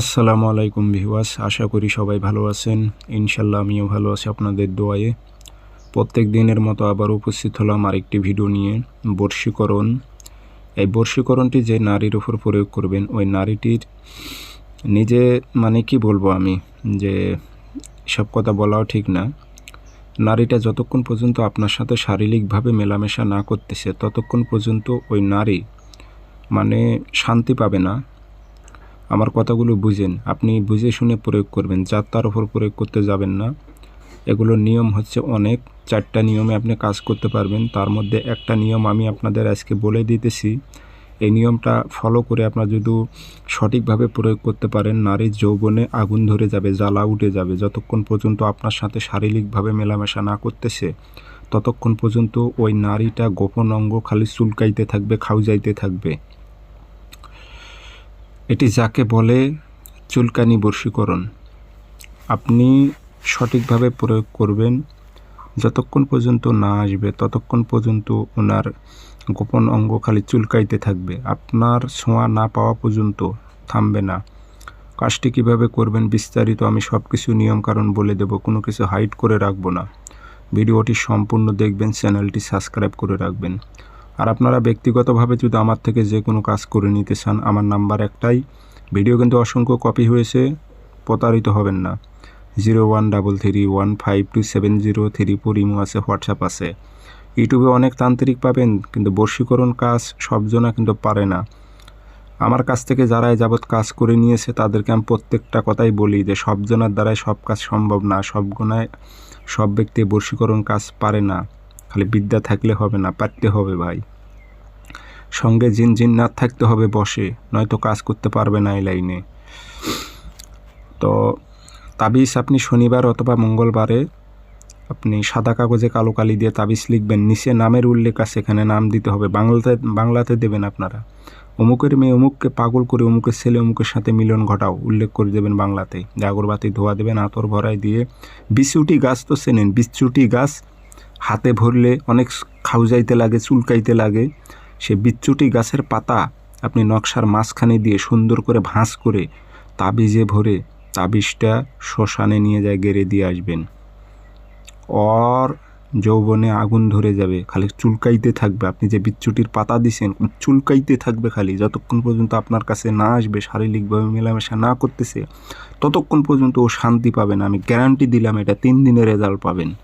আসসালামু আলাইকুম ভিউয়ার্স, আশা করি সবাই ভালো আছেন। ইনশাল্লাহ আমিও ভালো আছি আপনাদের দোয়ায়ে। প্রত্যেক দিনের মতো আবার উপস্থিত হলাম আরেকটি ভিডিও নিয়ে, বর্ষীকরণ। এই বর্ষীকরণটি যে নারীর উপর প্রয়োগ করবেন, ওই নারীটির নিজে মানে কি বলব আমি, যে সব কথা বলাও ঠিক না। নারীটা যতক্ষণ পর্যন্ত আপনার সাথে শারীরিকভাবে মেলামেশা না করতেছে, ততক্ষণ পর্যন্ত ওই নারী মানে শান্তি পাবে না। আমার কথাগুলো বুঝেন। আপনি বুঝে শুনে প্রয়োগ করবেন যাত্রার ওপর প্রয়োগ করতে যাবেন না। এগুলোর নিয়ম হচ্ছে অনেক। চারটা নিয়মে আপনি কাজ করতে পারবেন। তার মধ্যে একটা নিয়ম আমি আপনাদের আজকে বলে দিতেছি। এই নিয়মটা ফলো করে আপনার যদি সঠিকভাবে প্রয়োগ করতে পারেন, নারীর যৌবনে আগুন ধরে যাবে, জ্বালা উঠে যাবে। যতক্ষণ পর্যন্ত আপনার সাথে শারীরিকভাবে মেলামেশা না করতেছে, ততক্ষণ পর্যন্ত ওই নারীটা গোপন অঙ্গ খালি চুলকাইতে থাকবে, খাউজাইতে থাকবে। এটি যাকে বলে চুলকানি বর্ষীকরণ। আপনি সঠিকভাবে প্রয়োগ করবেন। যতক্ষণ পর্যন্ত না আসবে, ততক্ষণ পর্যন্ত ওনার গোপন অঙ্গ খালি চুলকাইতে থাকবে। আপনার ছোঁয়া না পাওয়া পর্যন্ত থামবে না। কাজটি কীভাবে করবেন বিস্তারিত আমি সব কিছু নিয়মকানুন বলে দেব, কোনো কিছু হাইড করে রাখব না। ভিডিওটি সম্পূর্ণ দেখবেন, চ্যানেলটি সাবস্ক্রাইব করে রাখবেন। আর আপনারা ব্যক্তিগতভাবে যদি আমার থেকে যে কোনো কাজ করে নিতে চান, আমার নাম্বার একটাই। ভিডিও কিন্তু অসংখ্য কপি হয়েছে, প্রতারিত হবেন না। Zero one double three one five two seven zero three four Imo আছে, হোয়াটসঅ্যাপ আছে। ইউটিউবে অনেক তান্ত্রিক পাবেন, কিন্তু বর্ষীকরণ কাজ সবজনা কিন্তু পারে না। আমার কাছ থেকে যারা যাবৎ কাজ করে নিয়েছে, তাদেরকে আমি প্রত্যেকটা কথাই বলি যে সবজনার দ্বারাই সব কাজ সম্ভব না, সব সব ব্যক্তি বর্ষীকরণ কাজ পারে না। খালি বিদ্যা থাকলে হবে না, পারতে হবে ভাই। সঙ্গে জিন জিন না থাকতে হবে বসে, নয়তো কাজ করতে পারবে না এই লাইনে। তো তাবিজ আপনি শনিবার অথবা মঙ্গলবারে আপনি সাদা কাগজে কালো কালি দিয়ে তাবিজ লিখবেন। নিচে নামের উল্লেখ আছে, এখানে নাম দিতে হবে। বাংলাতে বাংলাতে দেবেন আপনারা। অমুকের মেয়ে অমুককে পাগল করে অমুকের ছেলে অমুকের সাথে মিলন ঘটাও, উল্লেখ করে দেবেন বাংলাতে। জাগরবাতি ধোয়া দেবেন, আতর ভরাই দিয়ে। বিচুটি গাছ তো চেনেন, বিচুটি গাছ হাতে ভরলে অনেক খাউজাইতে লাগে, চুলকাইতে লাগে। সে বিচ্যুটি গাছের পাতা আপনি নকশার মাঝখানে দিয়ে সুন্দর করে ভাঁজ করে তাবিজে ভরে তাবিজটা শ্মশানে নিয়ে যায়, গেড়ে দিয়ে আসবেন। অর যৌবনে আগুন ধরে যাবে, খালি চুলকাইতে থাকবে। আপনি যে বিচ্ছুটির পাতা দিছেন, চুলকাইতে থাকবে খালি। যতক্ষণ পর্যন্ত আপনার কাছে না আসবে, শারীরিকভাবে মেলামেশা না করতেছে, ততক্ষণ পর্যন্ত ও শান্তি পাবেন আমি গ্যারান্টি দিলাম, এটা তিন দিনের রেজাল্ট পাবেন।